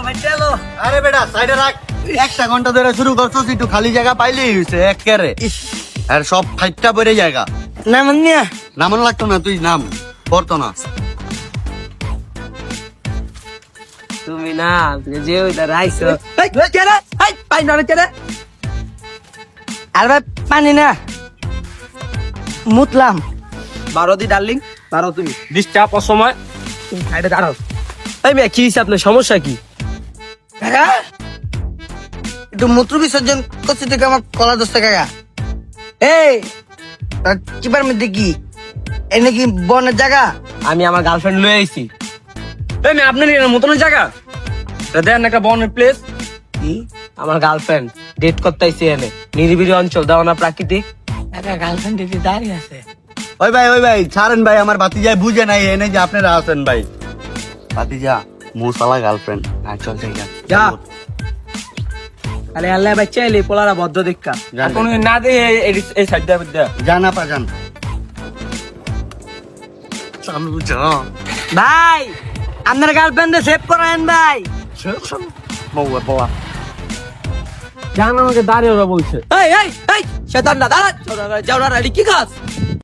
চলো ভাই চলো। আরে বেটা সাইডে রাখ। একটা ঘণ্টা ধরে শুরু করছস একটু খালি জায়গা পাইলেই হইছে একেরে আর সব ফাইটটা জায়গা। নামন লাগতো না তুই নাম। পড়তো না। তুমি না তুমি যে ওইটা রাইছো। এই কে পাই না কে আর ভাই পানি না। মুতলাম। বারো দি ডার্লিং। বারো তুমি। ডিস্টার্ব অসময়। সাইডে দাঁড়াও। এই মেয়ে কি হিসাব আপনার? সমস্যা কি? কাকা? একটু মূত্র বিসর্জন করছি থেকে আমার কলা কাকা। এই চিপার মধ্যে কি? এই নাকি বনের জায়গা? আমি আমার গার্লফ্রেন্ড লয়ে আইছি। এই মেয়ে আপনি নিয়ে জায়গা? দেন একটা বনের প্লেস আমার গার্লফ্রেন্ড ডেট করতে আইছি এনে। নিরিবিলি অঞ্চল দাও না প্রাকৃতিক। কাকা গার্লফ্রেন্ড দিদি দাঁড়িয়ে আছে। ওই ভাই ওই ভাই ছাড়েন ভাই আমার বাতিজায় বুঝে নাই এনে যে আপনারা আছেন ভাই। বাতিজা মুসালা গার্লফ্রেন্ড আর চল জায়গা যা। আরে আল্লাহ বাচ্চা এলে পোলারা ভদ্র দেখা। কোন না দে এই সাইড দা দা। জানা পা জান। চালু যা ভাই আপনার গার্লফ্রেন্ড সেভ করেন ভাই। বউয়া বউয়া। জান আমাকে দাঁড়িয়ে ওরা বলছে। এই এই এই শয়তান না দাঁড়া যাও না কি কাজ